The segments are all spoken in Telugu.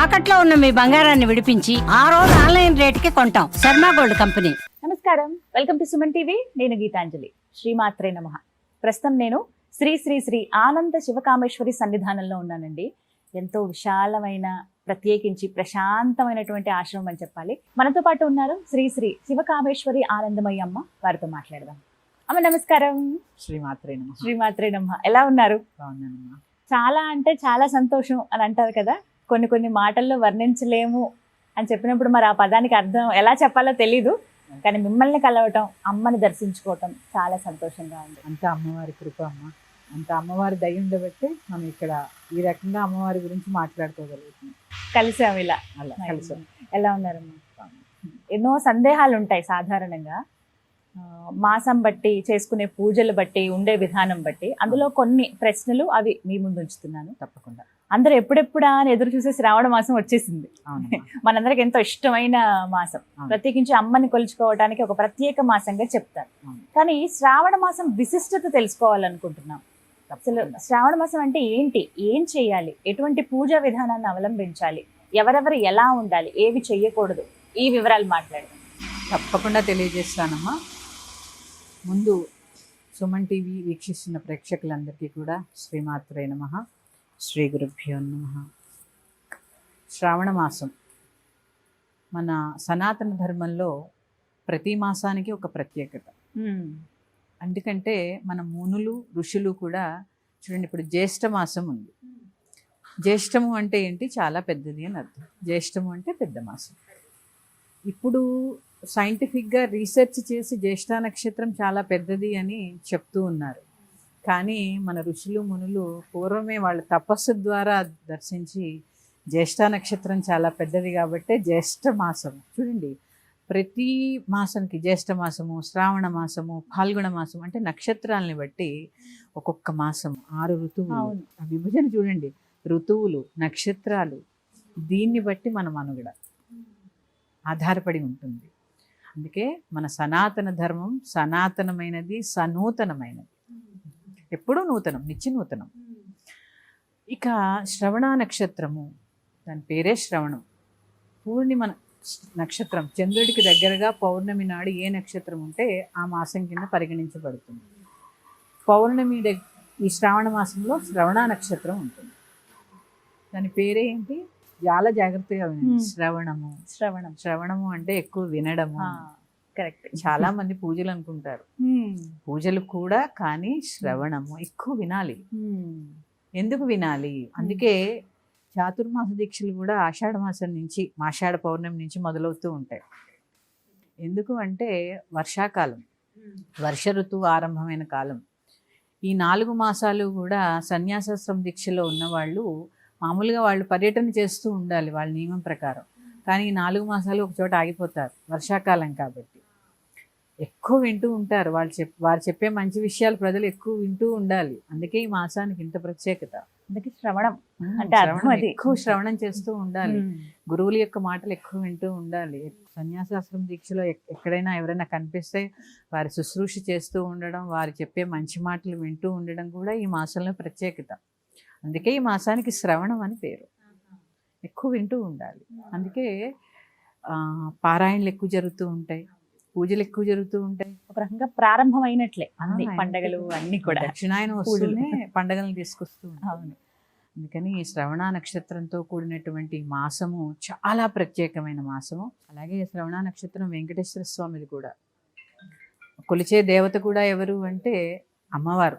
తాకట్లో ఉన్న మీ బంగారాన్ని విడిపించి ఆ రోజు ఆన్లైన్ రేటుకి కొంటాం. Sharma gold company. నమస్కారం. Welcome to Suman TV. నేను గీతాంజలి. శ్రీమాత్రే నమ. ప్రస్తుతం నేను శ్రీ శ్రీ శ్రీ ఆనంద శివకామేశ్వరి సన్నిధానంలో ఉన్నానండి. ఎంతో విశాలమైన ప్రత్యేకించి ప్రశాంతమైనటువంటి ఆశ్రమం అని చెప్పాలి. మనతో పాటు ఉన్నారు శ్రీ శ్రీ శివకామేశ్వరి ఆనందమయ్య అమ్మ. వారితో మాట్లాడదాం. అమ్మ నమస్కారం. శ్రీమాత్రే నమ. శ్రీమాత్రే నమ. ఎలా ఉన్నారు? బాగున్నానమ్మా. చాలా అంటే చాలా సంతోషం అని అంటారు కదా. కొన్ని కొన్ని మాటల్లో వర్ణించలేము అని చెప్పినప్పుడు మరి ఆ పదానికి అర్థం ఎలా చెప్పాలో తెలీదు. కానీ మిమ్మల్ని కలవటం అమ్మని దర్శించుకోవటం చాలా సంతోషంగా ఉంది. అంత అమ్మవారి కృప అమ్మ. అంత అమ్మవారి దయ ఉండబట్టి మనం ఇక్కడ ఈ రకంగా అమ్మవారి గురించి మాట్లాడుకోగలుగుతున్నాం. కలిసాం ఇలా. అలా కలిసి. ఎలా ఉన్నారమ్మా? ఎన్నో సందేహాలు ఉంటాయి సాధారణంగా. మాసం బట్టి చేసుకునే పూజలు బట్టి ఉండే విధానం బట్టి అందులో కొన్ని ప్రశ్నలు అవి మీ ముందు ఉంచుతున్నాను. తప్పకుండా. అందరూ ఎప్పుడెప్పుడా అని ఎదురు చూసే శ్రావణ మాసం వచ్చేసింది. మనందరికి ఎంతో ఇష్టమైన మాసం. ప్రత్యేకించి అమ్మని కొలుచుకోవడానికి ఒక ప్రత్యేక మాసంగా చెప్తారు. కానీ శ్రావణ మాసం విశిష్టత తెలుసుకోవాలనుకుంటున్నాం. అసలు. శ్రావణ మాసం అంటే ఏంటి? ఏం చేయాలి? ఎటువంటి పూజా విధానాన్ని అవలంబించాలి? ఎవరెవరు ఎలా ఉండాలి? ఏవి చెయ్యకూడదు? ఈ వివరాలు మాట్లాడదాం. తప్పకుండా తెలియజేస్తానమ్మా. ముందు సుమన్ టీవీ వీక్షిస్తున్న ప్రేక్షకులందరికీ కూడా శ్రీమాత్రే నమ. శ్రీ గురుభ్యో నమ. శ్రావణ మాసం. మన సనాతన ధర్మంలో ప్రతి మాసానికి ఒక ప్రత్యేకత. ఎందుకంటే మన మునులు ఋషులు కూడా చూడండి ఇప్పుడు జ్యేష్ఠ మాసం ఉంది. జ్యేష్ఠము అంటే ఏంటి? చాలా పెద్దది అని అర్థం. జ్యేష్ఠము అంటే పెద్ద మాసం. ఇప్పుడు సైంటిఫిక్గా రీసెర్చ్ చేసి జ్యేష్ఠ నక్షత్రం చాలా పెద్దది అని చెప్తూ ఉన్నారు. కానీ మన ఋషులు మునులు పూర్వమే వాళ్ళ తపస్సు ద్వారా దర్శించి జ్యేష్ఠ నక్షత్రం చాలా పెద్దది కాబట్టి జ్యేష్ఠ మాసం. చూడండి ప్రతి మాసానికి జ్యేష్ఠ మాసము శ్రావణ మాసము ఫాల్గుణ మాసం అంటే నక్షత్రాలని బట్టి ఒక్కొక్క మాసం ఆరు ఋతువులు. విభజన చూడండి ఋతువులు నక్షత్రాలు దీన్ని బట్టి మన మనుగడ ఆధారపడి ఉంటుంది. అందుకే మన సనాతన ధర్మం సనాతనమైనది సనూతనమైనది. ఎప్పుడూ నూతనం నిత్య నూతనం ఇక శ్రవణ నక్షత్రము దాని పేరే శ్రవణం. పూర్ణిమ నక్షత్రం చంద్రుడికి దగ్గరగా పౌర్ణమి నాడు ఏ నక్షత్రం ఉంటే ఆ మాసం కింద పరిగణించబడుతుంది. పౌర్ణమి ఈ శ్రావణ మాసంలో శ్రవణ నక్షత్రం ఉంటుంది. దాని పేరే ఏంటి చాలా జాగ్రత్తగా వినండి. శ్రవణము. శ్రవణం. శ్రవణము అంటే ఎక్కువ వినడము. కరెక్ట్. చాలా మంది పూజలు అనుకుంటారు. పూజలు కూడా కానీ శ్రవణము ఎక్కువ వినాలి. ఎందుకు వినాలి? అందుకే చాతుర్మాస దీక్షలు కూడా ఆషాఢ మాసం నుంచి ఆషాఢ పౌర్ణమి నుంచి మొదలవుతూ ఉంటాయి. ఎందుకు అంటే వర్షాకాలం. వర్ష ఋతువు ఆరంభమైన కాలం. ఈ నాలుగు మాసాలు కూడా సన్యాసాశ్రమ దీక్షలో ఉన్నవాళ్ళు మామూలుగా వాళ్ళు పర్యటన చేస్తూ ఉండాలి వాళ్ళ నియమం ప్రకారం. కానీ నాలుగు మాసాలు ఒక చోట ఆగిపోతారు వర్షాకాలం కాబట్టి. ఎక్కువ వింటూ ఉంటారు. వాళ్ళు చెప్ వారు చెప్పే మంచి విషయాలు ప్రజలు ఎక్కువ వింటూ ఉండాలి. అందుకే ఈ మాసానికి ఇంత ప్రత్యేకత. అందుకే శ్రవణం. అంటే. ఎక్కువ శ్రవణం చేస్తూ ఉండాలి. గురువుల యొక్క మాటలు ఎక్కువ వింటూ ఉండాలి. సన్యాసాశ్రమ దీక్షలో ఎక్- ఎక్కడైనా ఎవరైనా కనిపిస్తే వారి శుశ్రూష చేస్తూ ఉండడం వారు చెప్పే మంచి మాటలు వింటూ ఉండడం కూడా ఈ మాసంలో ప్రత్యేకత. అందుకే ఈ మాసానికి శ్రవణం అని పేరు. ఎక్కువ వింటూ ఉండాలి. అందుకే ఆ, పారాయణలు ఎక్కువ జరుగుతూ ఉంటాయి. పూజలు ఎక్కువ జరుగుతూ ఉంటాయి. ఒక రకంగా ప్రారంభం అయినట్లే అన్ని పండగలు అన్ని కూడా. దక్షిణాయన. వస్తూనే పండగలను తీసుకొస్తూ ఉంటాయి. అవును. అందుకని ఈ శ్రవణ నక్షత్రంతో కూడినటువంటి మాసము చాలా ప్రత్యేకమైన మాసము. అలాగే శ్రవణ నక్షత్రం వెంకటేశ్వర స్వామిది కూడా. కొలిచే దేవత కూడా ఎవరు అంటే అమ్మవారు.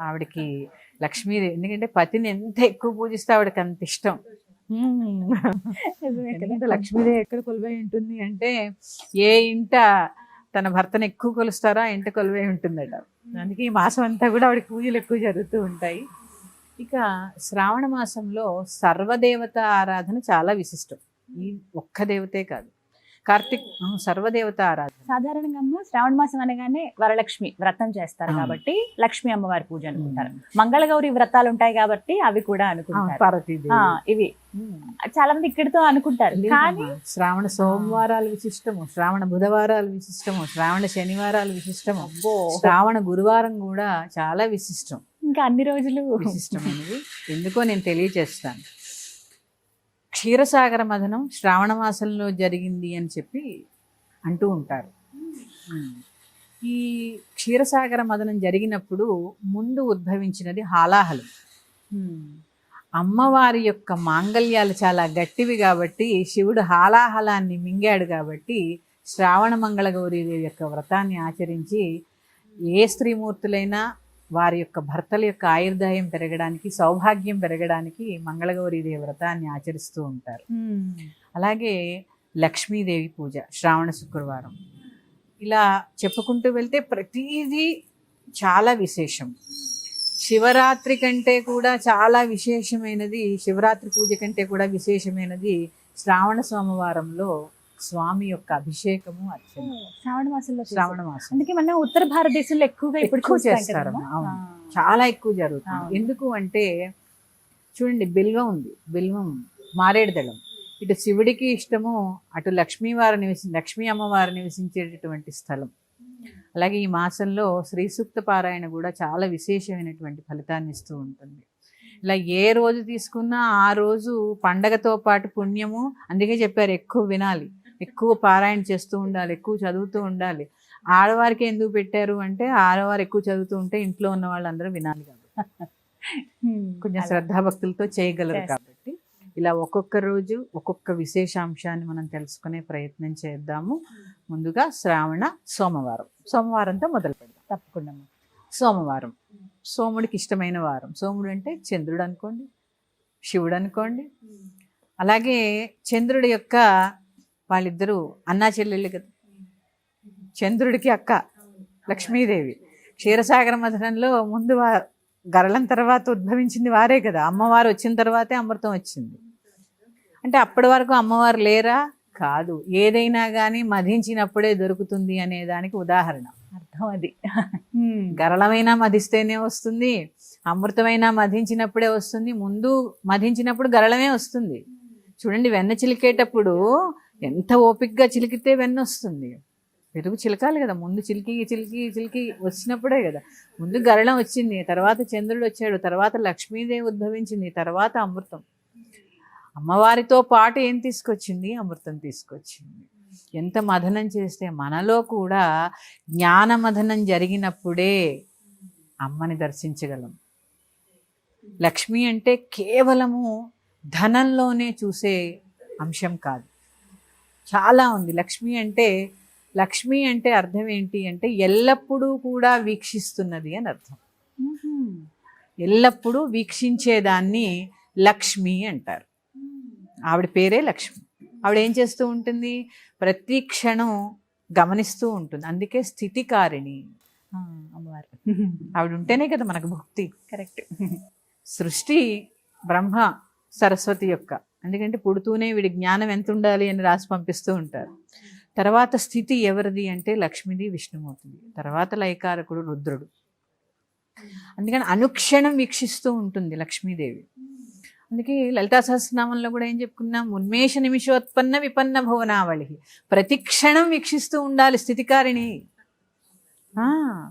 ఆవిడకి లక్ష్మీదేవి ఎందుకంటే పతిని ఎంత ఎక్కువ పూజిస్తే ఆవిడకి అంత ఇష్టం. లక్ష్మీదేవి ఎక్కడ కొలువై ఉంటుంది అంటే ఏ ఇంట తన భర్తను ఎక్కువ కొలుస్తారో ఆ ఇంట కొలువై ఉంటుందట. అందుకే ఈ మాసం అంతా కూడా ఆవిడకి పూజలు ఎక్కువ జరుగుతూ ఉంటాయి. ఇక శ్రావణ మాసంలో సర్వదేవత ఆరాధన చాలా విశిష్టం. ఈ ఒక్క దేవతే కాదు. కార్తీక్ సర్వదేవత ఆరాధన. సాధారణంగా అమ్మ శ్రావణ మాసం అనగానే వరలక్ష్మి వ్రతం చేస్తారు. కాబట్టి లక్ష్మీ అమ్మవారి పూజ అనుకుంటారు. మంగళగౌరి వ్రతాలు ఉంటాయి కాబట్టి అవి కూడా అనుకుంటారు. ఇవి. చాలా మంది ఇక్కడితో అనుకుంటారు. కానీ. శ్రావణ సోమవారాలు విశిష్టము శ్రావణ బుధవారాలు విశిష్టము శ్రావణ శనివారాలు విశిష్టము శ్రావణ గురువారం కూడా చాలా విశిష్టం. ఇంకా అన్ని రోజులు విశిష్టమైనది ఎందుకో నేను తెలియచేస్తాను క్షీరసాగర మదనం శ్రావణ మాసంలో జరిగింది అని చెప్పి అంటూ ఉంటారు ఉమ్. ఈ క్షీరసాగర మదనం జరిగినప్పుడు ముందు ఉద్భవించినది హాలాహలం ఉమ్. అమ్మవారి యొక్క మాంగల్యాలు చాలా గట్టివి కాబట్టి శివుడు హాలాహలాన్ని మింగాడు కాబట్టి శ్రావణ మంగళ గౌరీదేవి యొక్క వ్రతాన్ని ఆచరించి ఏ స్త్రీమూర్తులైనా వారి యొక్క భర్తల యొక్క ఆయుర్దాయం పెరగడానికి సౌభాగ్యం పెరగడానికి మంగళగౌరీదేవి వ్రతాన్ని ఆచరిస్తూ ఉంటారు. ఉమ్. అలాగే లక్ష్మీదేవి పూజ శ్రావణ శుక్రవారం. ఇలా చెప్పుకుంటూ వెళ్తే ప్రతిదీ చాలా విశేషం. శివరాత్రి కంటే కూడా చాలా విశేషమైనది శివరాత్రి పూజ కంటే కూడా విశేషమైనది శ్రావణ సోమవారంలో స్వామి యొక్క అభిషేకము అర్చన. శ్రావణ మాసంలో. శ్రావణ మాసం. అందుకే మన ఉత్తర భారతదేశంలో ఎక్కువగా ఇప్పుడు ఎక్కువ చూస్తాం చేస్తారు? అవును. చాలా ఎక్కువ జరుగుతుంది. ఎందుకు అంటే చూడండి బిల్వం ఉంది. బిల్వం మారేడుదళం. ఇటు శివుడికి ఇష్టము అటు లక్ష్మీవారు నివసి లక్ష్మీ అమ్మవారు నివసించేటటువంటి స్థలం. అలాగే ఈ మాసంలో శ్రీ సూక్త పారాయణ కూడా చాలా విశేషమైనటువంటి ఫలితాన్ని ఇస్తూ ఉంటుంది. ఇలా ఏ రోజు తీసుకున్నా ఆ రోజు పండగతో పాటు పుణ్యము అందుకే చెప్పారు ఎక్కువ వినాలి. ఎక్కువ పారాయణ చేస్తూ ఉండాలి ఎక్కువ చదువుతూ ఉండాలి ఆడవారికి ఎందుకు పెట్టారు అంటే ఆడవారు ఎక్కువ చదువుతూ ఉంటే ఇంట్లో ఉన్న వాళ్ళందరూ వినాలి కాబట్టి ఉమ్. కొంచెం. శ్రద్ధాభక్తులతో చేయగలరు. కాబట్టి ఇలా ఒక్కొక్క రోజు ఒక్కొక్క విశేషాంశాన్ని మనం తెలుసుకునే ప్రయత్నం చేద్దాము ముందుగా శ్రావణ సోమవారం సోమవారంతో మొదలు పెడదాం తప్పకుండా. సోమవారం సోముడికి ఇష్టమైన వారం సోముడు అంటే చంద్రుడు అనుకోండి శివుడు అనుకోండి అలాగే చంద్రుడి యొక్క వాళ్ళిద్దరూ అన్నా చెల్లెళ్ళు కదా. చంద్రుడికి అక్క లక్ష్మీదేవి. క్షీరసాగర మథనంలో ముందు వా గరళం తర్వాత ఉద్భవించింది వారే కదా. అమ్మవారు వచ్చిన తర్వాతే అమృతం వచ్చింది. అంటే అప్పటి వరకు అమ్మవారు లేరా? కాదు. ఏదైనా కానీ మధించినప్పుడే దొరుకుతుంది అనే దానికి ఉదాహరణ. అర్థం అది. గరళమైనా మధిస్తేనే వస్తుంది. అమృతమైనా మధించినప్పుడే వస్తుంది. ముందు మధించినప్పుడు గరళమే వస్తుంది. చూడండి వెన్న చిలికేటప్పుడు ఎంత ఓపిక్గా చిలికితే వెన్న వస్తుంది పెరుగు చిలకాలి కదా ముందు చిలికి చిలికి చిలికి వచ్చినప్పుడే కదా. ముందు గరళం వచ్చింది తర్వాత చంద్రుడు వచ్చాడు తర్వాత లక్ష్మీదేవి ఉద్భవించింది తర్వాత అమృతం. అమ్మవారితో పాటు ఏం తీసుకొచ్చింది? అమృతం తీసుకొచ్చింది. ఎంత మథనం చేస్తే మనలో కూడా జ్ఞాన మథనం జరిగినప్పుడే అమ్మని దర్శించగలం. లక్ష్మి అంటే కేవలము ధనంలోనే చూసే అంశం కాదు. చాలా ఉంది. లక్ష్మి అంటే లక్ష్మి అంటే అర్థం ఏంటి అంటే ఎల్లప్పుడూ కూడా వీక్షిస్తున్నది అని అర్థం. ఎల్లప్పుడూ వీక్షించేదాన్ని లక్ష్మి అంటారు. ఆవిడ పేరే లక్ష్మి. ఆవిడ ఏం చేస్తూ ఉంటుంది? ప్రతి క్షణం గమనిస్తూ ఉంటుంది. అందుకే స్థితికారిణి. అమ్మవారు. ఆవిడ ఉంటేనే కదా మనకు భక్తి. కరెక్ట్. సృష్టి బ్రహ్మ సరస్వతి యొక్క ఎందుకంటే పుడుతూనే వీడి జ్ఞానం ఎంత ఉండాలి అని రాసి పంపిస్తూ ఉంటారు. తర్వాత స్థితి ఎవరిది అంటే లక్ష్మిది విష్ణుమూర్తిది. తర్వాత లైకారకుడు రుద్రుడు. అందుకని అనుక్షణం వీక్షిస్తూ ఉంటుంది లక్ష్మీదేవి. అందుకే లలితా సహస్రనామంలో కూడా ఏం చెప్పుకున్నాం? ఉన్మేష నిమిషోత్పన్న విపన్న భువనావళి. ప్రతి క్షణం వీక్షిస్తూ ఉండాలి స్థితికారిణి. ఆ,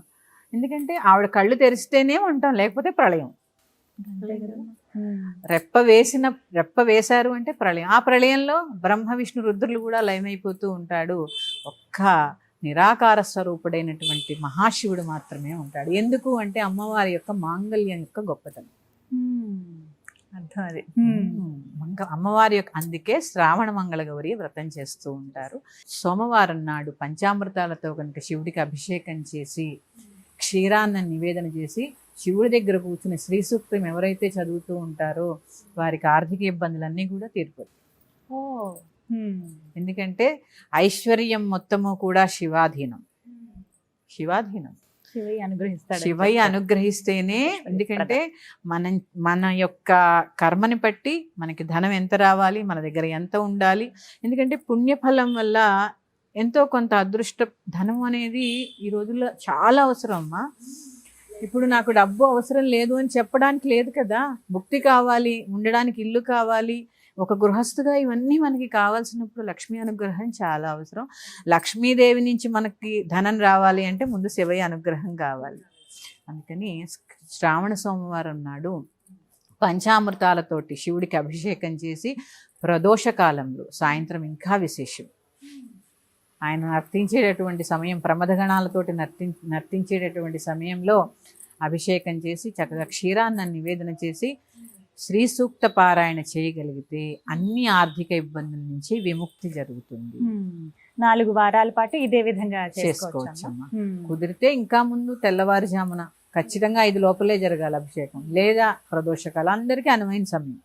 ఎందుకంటే ఆవిడ కళ్ళు తెరిస్తేనే ఉంటాం లేకపోతే ప్రళయం. రెప్ప వేసిన రెప్ప వేశారు అంటే ప్రళయం. ఆ ప్రళయంలో బ్రహ్మ విష్ణు రుద్రులు కూడా లయమైపోతూ ఉంటాడు. ఒక్క నిరాకార స్వరూపుడైనటువంటి మహాశివుడు మాత్రమే ఉంటాడు. ఎందుకు అంటే అమ్మవారి యొక్క మాంగళ్యం యొక్క గొప్పతనం. అర్థం అది. అమ్మవారి యొక్క అందుకే శ్రావణ మంగళ గౌరి వ్రతం చేస్తూ ఉంటారు. సోమవారం నాడు పంచామృతాలతో కనుక శివుడికి అభిషేకం చేసి క్షీరాన్న నివేదన చేసి శివుడి దగ్గర కూర్చుని శ్రీ సూక్తం ఎవరైతే చదువుతూ ఉంటారో వారికి ఆర్థిక ఇబ్బందులన్నీ కూడా తీరిపోతాయి. ఓ. ఎందుకంటే ఐశ్వర్యం మొత్తము కూడా శివాధీనం. శివాధీనం. శివయ్య అనుగ్రహిస్తాడు శివయ్య అనుగ్రహిస్తేనే ఎందుకంటే మన మన యొక్క కర్మని బట్టి మనకి ధనం ఎంత రావాలి మన దగ్గర ఎంత ఉండాలి. ఎందుకంటే పుణ్యఫలం వల్ల ఎంతో కొంత అదృష్ట ధనం అనేది ఈ రోజుల్లో చాలా అవసరం అమ్మా. ఇప్పుడు నాకు డబ్బు అవసరం లేదు అని చెప్పడానికి లేదు కదా. భుక్తి కావాలి ఉండడానికి ఇల్లు కావాలి ఒక గృహస్థుగా ఇవన్నీ మనకి కావాల్సినప్పుడు లక్ష్మీ అనుగ్రహం చాలా అవసరం. లక్ష్మీదేవి నుంచి మనకి ధనం రావాలి అంటే ముందు శివయ్య అనుగ్రహం కావాలి. అందుకని శ్రావణ సోమవారం నాడు పంచామృతాలతోటి శివుడికి అభిషేకం చేసి ప్రదోష కాలంలో సాయంత్రం ఇంకా విశేషం. ఆయన నర్తించేటటువంటి సమయం ప్రమదగణాలతోటి నర్తి నర్తించేటటువంటి సమయంలో అభిషేకం చేసి చక్కగా క్షీరాన్ని నివేదన చేసి శ్రీ సూక్త పారాయణ చేయగలిగితే అన్ని ఆర్థిక ఇబ్బందుల నుంచి విముక్తి జరుగుతుంది. నాలుగు వారాల పాటు ఇదే విధంగా చేసుకోవచ్చు చేసుకోవచ్చమ్మా. కుదిరితే ఇంకా ముందు తెల్లవారుజామున ఖచ్చితంగా ఐదు లోపలే జరగాలి అభిషేకం లేదా ప్రదోషకాలు అందరికీ అనువైన సమయం.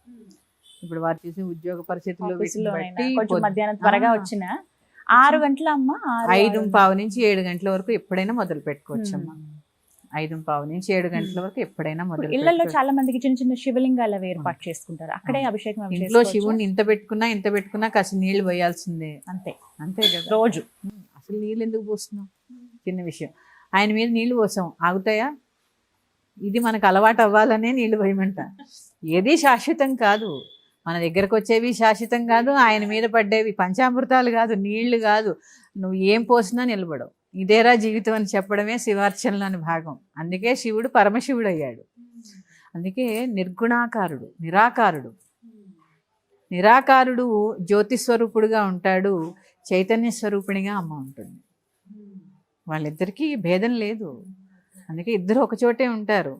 ఇప్పుడు వారు చేసే ఉద్యోగ పరిస్థితుల్లో బట్టి మధ్యాహ్నం త్వరగా. వచ్చిన ఆరు గంటల అమ్మ? ఐదు పావు నుంచి ఏడు గంటల వరకు ఎప్పుడైనా మొదలు పెట్టుకోవచ్చమ్మా. ఉమ్. ఐదు పావు నుంచి ఏడు గంటల వరకు ఎప్పుడైనా మొదలు ఇళ్ళలో పెట్టుకోవచ్చు. చాలా మందికి చిన్న చిన్న శివలింగాలు అవి ఏర్పాటు చేసుకుంటారు. అక్కడే అభిషేకం ఇంట్లో? శివుణ్ణి ఇంత పెట్టుకున్నా ఇంత పెట్టుకున్నా కాస్త నీళ్ళు పోయాల్సిందే. అంతే. అంతే కదా. రోజు. అసలు నీళ్ళు ఎందుకు పోస్తున్నాం చిన్న విషయం. ఆయన మీద నీళ్ళు పోసాం. ఆగుతాయా? ఇది మనకు అలవాటు అవ్వాలనే నీళ్ళు పోయమంట. ఏది శాశ్వతం కాదు. మన దగ్గరకు వచ్చేవి శాశ్వతం కాదు ఆయన మీద పడ్డేవి పంచామృతాలు కాదు నీళ్ళు కాదు. నువ్వు ఏం పోసినా నిలబడవు. ఇదేరా జీవితం అని చెప్పడమే శివార్చనలోని భాగం. అందుకే శివుడు పరమశివుడు అయ్యాడు అందుకే నిర్గుణాకారుడు నిరాకారుడు. నిరాకారుడు జ్యోతిస్వరూపుడుగా ఉంటాడు చైతన్య స్వరూపిణిగా అమ్మ ఉంటుంది. వాళ్ళిద్దరికీ భేదం లేదు. అందుకే ఇద్దరు ఒకచోటే ఉంటారు.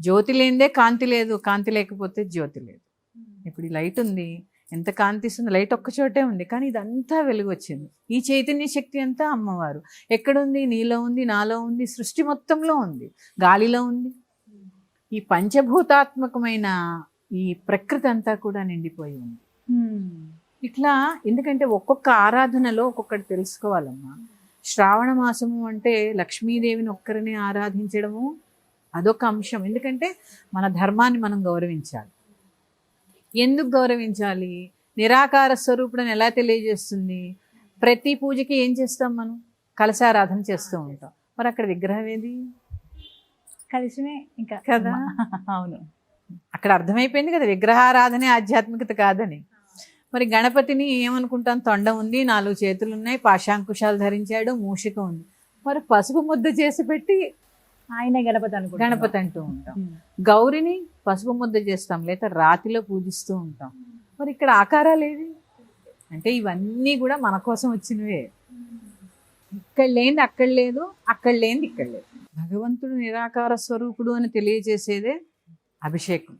జ్యోతి లేనిదే కాంతి లేదు కాంతి లేకపోతే జ్యోతి లేదు. ఇప్పుడు ఈ లైట్ ఉంది ఎంత కాంతి ఇస్తుంది లైట్ ఒక్క చోటే ఉంది కానీ ఇదంతా వెలుగు వచ్చింది ఈ చైతన్య శక్తి అంతా అమ్మవారు. ఎక్కడుంది? నీలో ఉంది నాలో ఉంది సృష్టి మొత్తంలో ఉంది గాలిలో ఉంది. ఈ పంచభూతాత్మకమైన ఈ ప్రకృతి అంతా కూడా నిండిపోయి ఉంది. ఇట్లా ఎందుకంటే ఒక్కొక్క ఆరాధనలో ఒక్కొక్కటి తెలుసుకోవాలమ్మా. శ్రావణ మాసము అంటే లక్ష్మీదేవిని ఒక్కరిని ఆరాధించడము అదొక అంశం. ఎందుకంటే మన ధర్మాన్ని మనం గౌరవించాలి. ఎందుకు గౌరవించాలి? నిరాకార స్వరూపుడని ఎలా తెలియజేస్తుంది? ప్రతి పూజకి ఏం చేస్తాం మనం? కలశారాధన చేస్తూ ఉంటాం. మరి అక్కడ విగ్రహం ఏది? కలిసినే ఇంకా కదా? అవును. అక్కడ అర్థమైపోయింది కదా విగ్రహారాధనే ఆధ్యాత్మికత కాదని. మరి గణపతిని ఏమనుకుంటాం? తొండ ఉంది నాలుగు చేతులు ఉన్నాయి పాశాంకుశాలు ధరించాడు మూషిక ఉంది. మరి పసుపు ముద్ద చేసి పెట్టి ఆయనే గణపతి అనుకుంటా గణపతి అంటూ ఉంటాం. గౌరిని పసుపు ముద్ద చేస్తాం లేదా రాతిలో పూజిస్తూ ఉంటాం. మరి ఇక్కడ ఆకారాలు ఏవి? అంటే ఇవన్నీ కూడా మన కోసం వచ్చినవే. ఇక్కడ లేనిది అక్కడ లేదు అక్కడ లేనిది ఇక్కడ లేదు. భగవంతుడు నిరాకార స్వరూపుడు అని తెలియజేసేదే అభిషేకం.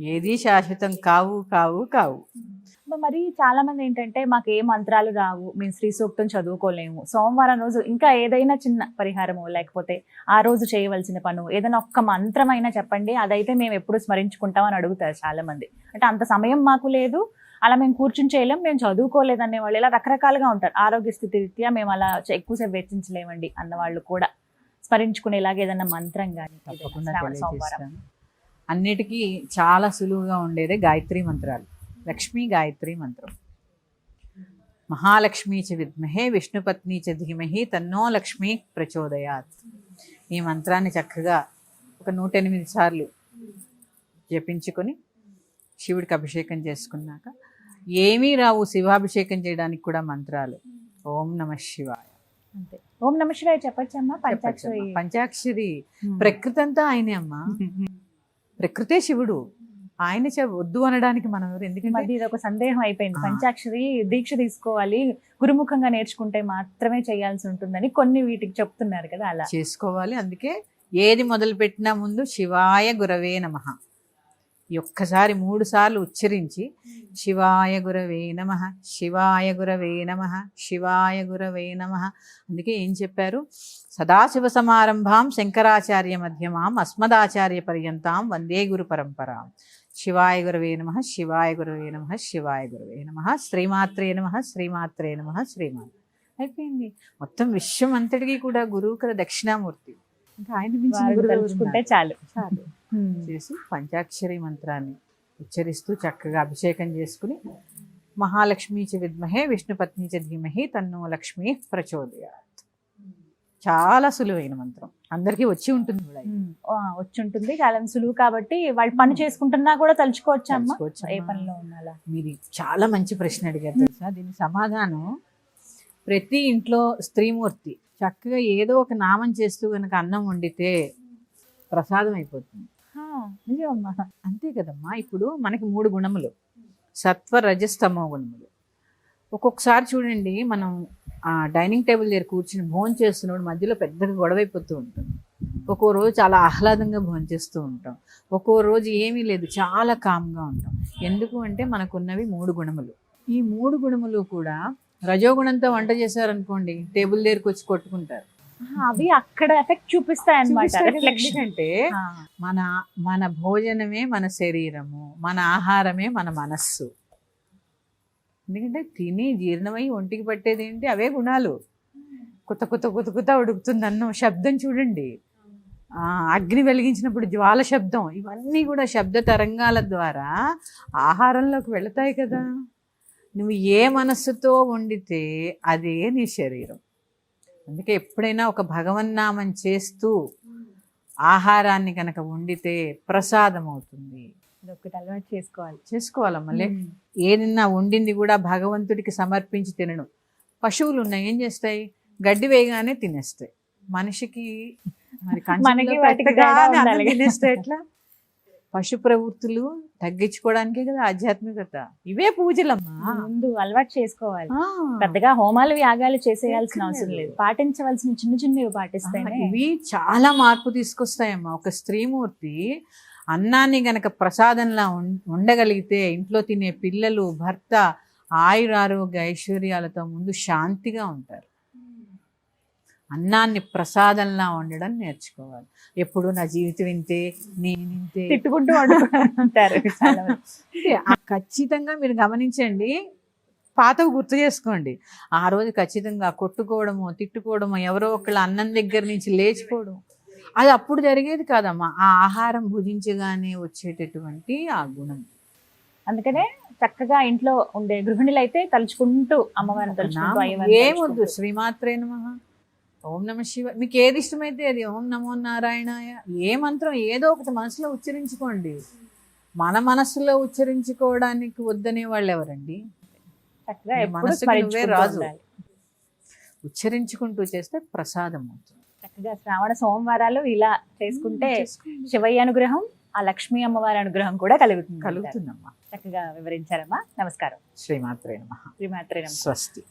ఏది శాశ్వతం కావు కావు కావు. మరి చాలా మంది ఏంటంటే మాకు ఏ మంత్రాలు రావు మేము శ్రీ సూక్తం చదువుకోలేము. సోమవారం రోజు ఇంకా ఏదైనా చిన్న పరిహారము లేకపోతే ఆ రోజు చేయవలసిన పను ఏదైనా ఒక్క మంత్రం అయినా చెప్పండి అదైతే మేము ఎప్పుడు స్మరించుకుంటాం అని అడుగుతారు చాలా మంది. అంటే అంత సమయం మాకు లేదు. అలా మేము కూర్చుని చేయలేం మేము చదువుకోలేదు అనే వాళ్ళు ఇలా రకరకాలుగా ఉంటారు. ఆరోగ్య స్థితి రీత్యా మేము అలా ఎక్కువసేపు వెచ్చించలేమండి అన్న వాళ్ళు కూడా. స్మరించుకునేలాగా ఏదైనా మంత్రం కానీ తెలియజేస్తాను. అన్నిటికీ చాలా సులువుగా ఉండేదే గాయత్రి మంత్రాలు. లక్ష్మీ గాయత్రి మంత్రం. మహాలక్ష్మీ చ విద్మహే విష్ణుపత్ని చ ధీమహి తన్నో లక్ష్మీ ప్రచోదయాత్. ఈ మంత్రాన్ని చక్కగా ఒక నూట ఎనిమిది సార్లు జపించుకొని శివుడికి అభిషేకం చేసుకున్నాక ఏమీ రావు శివాభిషేకం చేయడానికి కూడా మంత్రాలు. ఓం నమ శివాయ. అంతే. ఓం నమ శివాయ చెప్పచ్చమ్మా? పంచాక్షరి. పంచాక్షరి. ప్రకృతి అంతా ఆయనే అమ్మా. ప్రకృతే శివుడు. ఆయన చె- వద్దు అనడానికి మనం ఎవరు? ఎందుకంటే ఇది ఒక సందేహం అయిపోయింది. పంచాక్షరి దీక్ష తీసుకోవాలి గురుముఖంగా నేర్చుకుంటే మాత్రమే చేయాల్సి ఉంటుందని కొన్ని వీటికి చెప్తున్నారు కదా అలా. చేసుకోవాలి. అందుకే ఏది మొదలు పెట్టినా ముందు శివాయ గురవే నమ. ఒక్కసారి మూడు సార్లు ఉచ్చరించి శివాయ గురవే నమ శివాయ గురవే నమ శివాయ గురవే నమ. అందుకే ఏం చెప్పారు? సదాశివ సమారంభాం శంకరాచార్య మధ్యమాం అస్మదాచార్య పర్యంతాం వందే గురు పరంపరాం. శివాయ గురవే నమ శివాయ గురవే నమ శివాయ గురవే నమ శ్రీమాత్రే నమ శ్రీమాత్రే నమ శ్రీమాత్రే అయిపోయింది. మొత్తం విశ్వం అంతటికీ కూడా గురువు కదా దక్షిణామూర్తి. ఇంకా ఆయన? చాలు. చాలు. చేసి పంచాక్షరి మంత్రాన్ని ఉచ్చరిస్తూ చక్కగా అభిషేకం చేసుకుని మహాలక్ష్మీ చ విద్మహే విష్ణుపత్ని చ ధీమహి తన్నో లక్ష్మీ ప్రచోదయ చాలా సులువైన మంత్రం. అందరికీ వచ్చి ఉంటుంది కూడా వచ్చి ఉంటుంది. చాలా సులువు కాబట్టి వాళ్ళు పని చేసుకుంటున్నా కూడా తలుచుకోవచ్చు అమ్మ. ఏ పనిలో ఉండాలా మీది చాలా మంచి ప్రశ్న అడిగారు తెలుసా? దీని సమాధానం ప్రతి ఇంట్లో స్త్రీమూర్తి చక్కగా ఏదో ఒక నామం చేస్తూ కనుక అన్నం వండితే ప్రసాదం అయిపోతుంది. నిజమమ్మా. అంతే కదమ్మా. ఇప్పుడు మనకి మూడు గుణములు. సత్వ రజస్తమో గుణములు. ఒక్కొక్కసారి చూడండి మనం ఆ డైనింగ్ టేబుల్ దగ్గర కూర్చుని భోజనం మధ్యలో పెద్దగా గొడవైపోతూ ఉంటుంది. ఒక్కో రోజు చాలా ఆహ్లాదంగా భోజనం చేస్తూ ఉంటాం. ఒక్కో రోజు ఏమీ లేదు చాలా కామ్గా ఉంటాం. ఎందుకు అంటే మనకున్నవి మూడు గుణములు. ఈ మూడు గుణములు కూడా రజోగుణంతో వంట చేశారనుకోండి టేబుల్ దగ్గరికి వచ్చి కొట్టుకుంటారు. అవి అక్కడ ఎఫెక్ట్ చూపిస్తాయి. ఎందుకంటే మన మన భోజనమే మన శరీరము మన ఆహారమే మన మనస్సు. ఎందుకంటే తిని జీర్ణమై ఒంటికి పట్టేది ఏంటి? అవే గుణాలు. కొత్త కొత్త కొత్త కొత్త ఉడుకుతుంది అన్నం శబ్దం చూడండి. అగ్ని వెలిగించినప్పుడు జ్వాల శబ్దం ఇవన్నీ కూడా శబ్ద తరంగాల ద్వారా ఆహారంలోకి వెళతాయి కదా. నువ్వు ఏ మనస్సుతో వండితే అదే నీ శరీరం. అందుకే ఎప్పుడైనా ఒక భగవన్నామం చేస్తూ ఆహారాన్ని కనుక వండితే ప్రసాదం అవుతుంది అలవాటు చేసుకోవాలి. చేసుకోవాలి మళ్ళీ ఏదన్నా వండింది కూడా భగవంతుడికి సమర్పించి తినను. పశువులు ఉన్నాయి ఏం చేస్తాయి? గడ్డి వేయగానే తినేస్తాయి. మనిషికి మరి కంచంలో మనకి వాటికి పెట్టగానే తేడా అన్నం ఉండాలి. తినేస్తే ఎట్లా? పశు ప్రవృత్తులు తగ్గించుకోవడానికే కదా ఆధ్యాత్మికత. ఇవే పూజలమ్మా. ముందు అలవాటు చేసుకోవాలి. పెద్దగా హోమాలు యాగాలు చేసేయాల్సిన. అవసరం లేదు. పాటించవలసిన చిన్న చిన్నవి పాటిస్తేనే ఆ, ఇవి చాలా మార్పు తీసుకొస్తాయమ్మా. ఒక స్త్రీమూర్తి అన్నాన్ని గనక ప్రసాదంలా ఉండగలిగితే ఇంట్లో తినే పిల్లలు భర్త ఆయురారోగ్య ఐశ్వర్యాలతో ముందు శాంతిగా ఉంటారు. అన్నాన్ని ప్రసాదంలా వండడం నేర్చుకోవాలి. ఎప్పుడు నా జీవితం ఇంతే నేను ఇంతే తిట్టుకుంటూ వండుకుంటారు ఆ ఖచ్చితంగా మీరు గమనించండి పాతవి గుర్తు చేసుకోండి. ఆ రోజు ఖచ్చితంగా కొట్టుకోవడము తిట్టుకోవడము ఎవరో ఒకళ్ళ అన్నం దగ్గర నుంచి లేచిపోవడం. అది అప్పుడు జరిగేది కాదమ్మా. ఆ ఆహారం భుజించగానే వచ్చేటటువంటి ఆ గుణం. అందుకనే చక్కగా ఇంట్లో ఉండే గృహిణులు అయితే తలుచుకుంటూ అమ్మవారిని తలుచుకుంటూ ఏమొద్దు. శ్రీమాత్రే నమ. ఓం నమ శివ మీకు ఏది ఇష్టమైతే అది ఓం నమో నారాయణాయ. ఏ మంత్రం ఏదో ఒకటి మనసులో ఉచ్చరించుకోండి. మన మనసులో ఉచ్చరించుకోవడానికి వద్దనే వాళ్ళు ఎవరండి చక్కగా మనసుకి నువ్వే స్మరించుకుంటూ రాజు. ఉచ్చరించుకుంటూ చేస్తే ప్రసాదం అవుతుంది. చక్కగా శ్రావణ సోమవారాలు ఇలా చేసుకుంటే శివయ్య అనుగ్రహం ఆ లక్ష్మీ అమ్మవారి అనుగ్రహం కూడా కలుగుతుంది. కలుగుతుందమ్మా. చక్కగా వివరించారమ్మా. నమస్కారం. శ్రీమాత్రే నమ. శ్రీమాత్రే నమః. స్వస్తి.